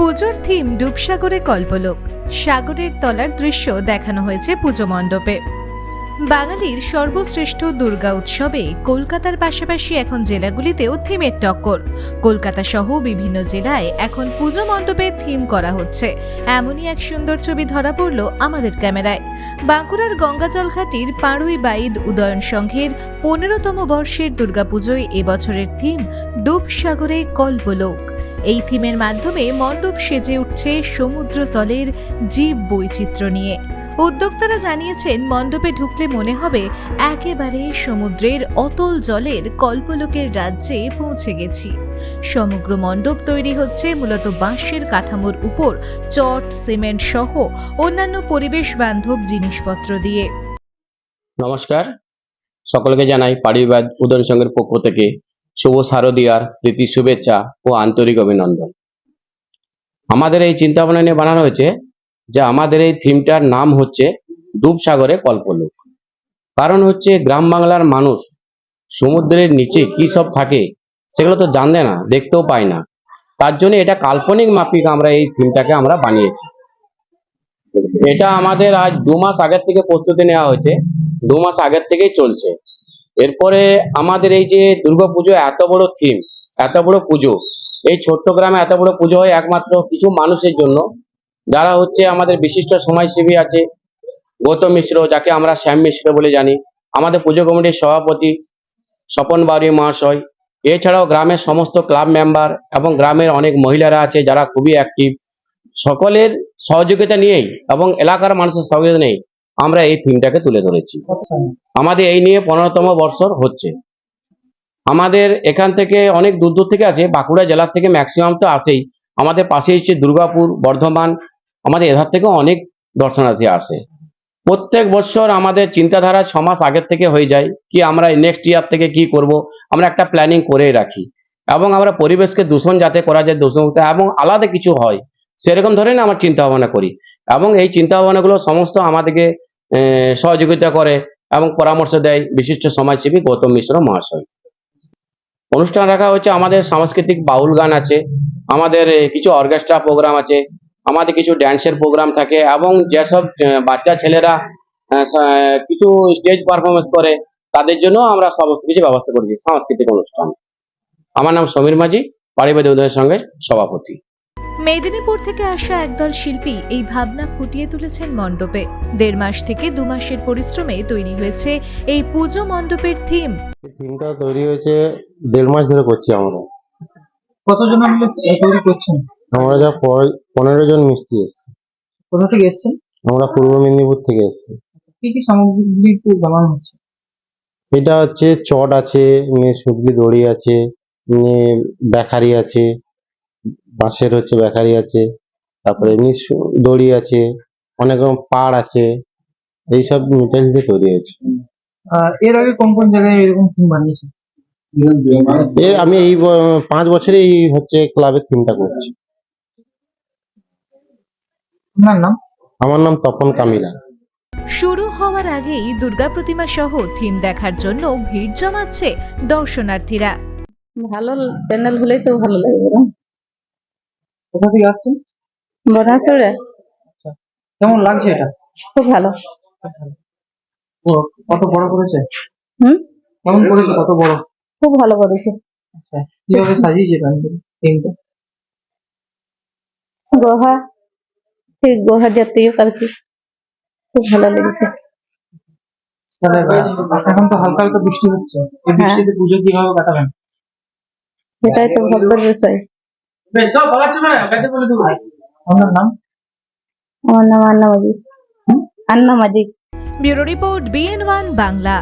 পুজোর থিম ডুবসাগরে কল্পলোক। সাগরের তলার দৃশ্য দেখানো হয়েছে পুজো মণ্ডপে। বাঙালির সর্বশ্রেষ্ঠ দুর্গা উৎসবে কলকাতার পাশাপাশি এখন জেলাগুলিতেও থিমের টক্কর। কলকাতা সহ বিভিন্ন জেলায় এখন পুজো মণ্ডপে থিম করা হচ্ছে। এমনই এক সুন্দর ছবি ধরা পড়ল আমাদের ক্যামেরায়। বাঁকুড়ার গঙ্গাজল ঘাটির পাড়ুই বাইদ উদয়ন সংঘের পনেরোতম বর্ষের দুর্গাপুজোয় এবছরের থিম ডুবসাগরে কল্পলোক। এই থিমের মাধ্যমে মণ্ডপ সেজে উঠছে সমুদ্রতলের জীব বৈচিত্র্য নিয়ে। উদ্যোক্তারা জানিয়েছেন, মণ্ডপে ঢুকলে মনে হবে একেবারে সমুদ্রের অতল জলের কল্পলোকের রাজ্যে পৌঁছে গেছি। সমগ্র মণ্ডপ তৈরি হচ্ছে মূলত বাঁশের কাঠামোর উপর, চট, সিমেন্ট সহ অন্যান্য পরিবেশ বান্ধব জিনিসপত্র দিয়ে। নমস্কার। সকলকে জানাই পারিবাদ উদয়ন সংঘের পক্ষ থেকে শুভ শারদীয়ার প্রীতি, শুভেচ্ছা ও আন্তরিক অভিনন্দন। আমাদের এই চিন্তা ভাবনা নিয়ে বানানো হয়েছে যে আমাদের এই থিমটার নাম হচ্ছে ডুবসাগরে কল্পলোক। কারণ হচ্ছে গ্রাম বাংলার মানুষ সমুদ্রের নিচে কি সব থাকে সেগুলো তো জানলে না, দেখতেও পায় না। তার জন্য এটা কাল্পনিক মাফিক আমরা এই থিমটাকে আমরা বানিয়েছি। এটা আমাদের আজ দু মাস আগের থেকে প্রস্তুতি নেওয়া হয়েছে, দু মাস আগের থেকেই চলছে। এরপরে আমাদের এই যে দুর্গাপুজো এত বড় থিম এত বড় পুজো। এই ছোট্ট গ্রামে এত বড় পুজো হয় একমাত্র কিছু মানুষের জন্য। যারা হচ্ছে আমাদের বিশিষ্ট সমাজসেবী আছে, গৌতম মিশ্র, যাকে আমরা শ্যাম মিশ্র বলে জানি, আমাদের পুজো কমিটির সভাপতি স্বপন বাউরি মহাশয়। এছাড়াও গ্রামের সমস্ত ক্লাব মেম্বার এবং গ্রামের অনেক মহিলারা আছে যারা খুবই অ্যাক্টিভ সকলের সহযোগিতা নিয়েই এবং এলাকার মানুষের সহযোগিতা নিয়েই আমরা এই থিমটাকে তুলে ধরেছি। আমাদের এই নিয়ে পনেরোতম বর্ষর হচ্ছে। আমাদের এখান থেকে অনেক দূর দূর থেকে আসে, বাঁকুড়া জেলার থেকে ম্যাক্সিমাম তো আসেই। আমাদের পাশে হচ্ছে দুর্গাপুর, বর্ধমান, আমাদের এধার থেকে অনেক দর্শনার্থী আসে। প্রত্যেক বছর আমাদের চিন্তাধারা ছ মাস আগের থেকে হয়ে যায় কি আমরা নেক্সট ইয়ার থেকে কি করব, আমরা একটা প্ল্যানিং করেই রাখি। এবং আমরা পরিবেশকে দূষণ যাতে করা যায়, দূষণ এবং আলাদা কিছু হয়, সেরকম ধরনের আমার চিন্তা ভাবনা করি। এবং এই চিন্তা ভাবনাগুলো সমস্ত আমাদেরকে সহযোগিতা করে এবং পরামর্শ দেয় বিশিষ্ট সমাজসেবী গৌতম মিশ্র মহাশয়। অনুষ্ঠান রাখা হচ্ছে আমাদের সাংস্কৃতিক বাউল গান আছে, আমাদের কিছু অর্কেস্ট্রা প্রোগ্রাম আছে, আমাদের কিছু ড্যান্সের প্রোগ্রাম থাকে এবং যেসব বাচ্চা ছেলেরা কিছু স্টেজ পারফরমেন্স করে, তাদের জন্য আমরা সমস্ত কিছু ব্যবস্থা করেছি, সাংস্কৃতিক অনুষ্ঠান। আমার নাম সমীর মাঝি পারিবারিক উদয়ের সঙ্গে সভাপতি। মেদিনীপুর থেকে আসা একদল শিল্পী এই ভাবনা ফুটিয়ে তুলেছেন মণ্ডপে। দেড় মাস থেকে দু মাসের পরিশ্রমে তৈরি হয়েছে এই পুজো মণ্ডপের থিম থিমটা তৈরি হয়েছে দেড় মাস ধরে করছি আমরা। কতজন মিলে তৈরি করছেন? আমরা যা পনেরো জন মিস্ত্রি এসেছি। কোথা থেকে এসেছেন? আমরা পূর্ব মেদিনীপুর থেকে এসেছি। কি কি সামগ্রীগুলি বানানো হচ্ছে? এটা হচ্ছে চট আছে সুতলি দড়ি আছে বেকারি আছে বাঁশের হচ্ছে বেকারি আছে তারপরে এমনি দড়ি আছে অনেক রকম পাড় আছে এইসব মেটেরিয়াল দিয়ে তৈরি হয়েছে। এর আগে কোন কোন জায়গায় এরকম থিম বানিয়েছেন এর আমি এই ব- পাঁচ বছরে এই হচ্ছে ক্লাবের থিমটা করছি। আপনার নাম? আমার নাম তপন কামিলা। শুরু হওয়ার আগেই দুর্গা প্রতিমা সহ থিম দেখার জন্য ভিড় জমাচ্ছে দর্শনার্থীরা। ভালো প্যান্ডেল হলেই তো ভালো লাগবে না। কোথা থেকে আসছেন? বনাসুরে কেমন লাগছে এটা? খুব ভালো। কত বড় করেছে? হুম? কেমন করেছে? কত বড়? খুব ভালো করেছে। আচ্ছা কীভাবে সাজিয়েছে প্যান্ডেল গোহা ঠিক গোহা জাতীয় আর কি খুব ভালো লেগেছে। এখন তো হালকা হালকা বৃষ্টি হচ্ছে। এই বৃষ্টিতে পুজো কীভাবে কাটাবেন? সেটাই তো ভাববার বিষয়। আপনার নাম? আমার নাম আন্না মাজিক আন্না মাজিক bureau report BN one Bangla.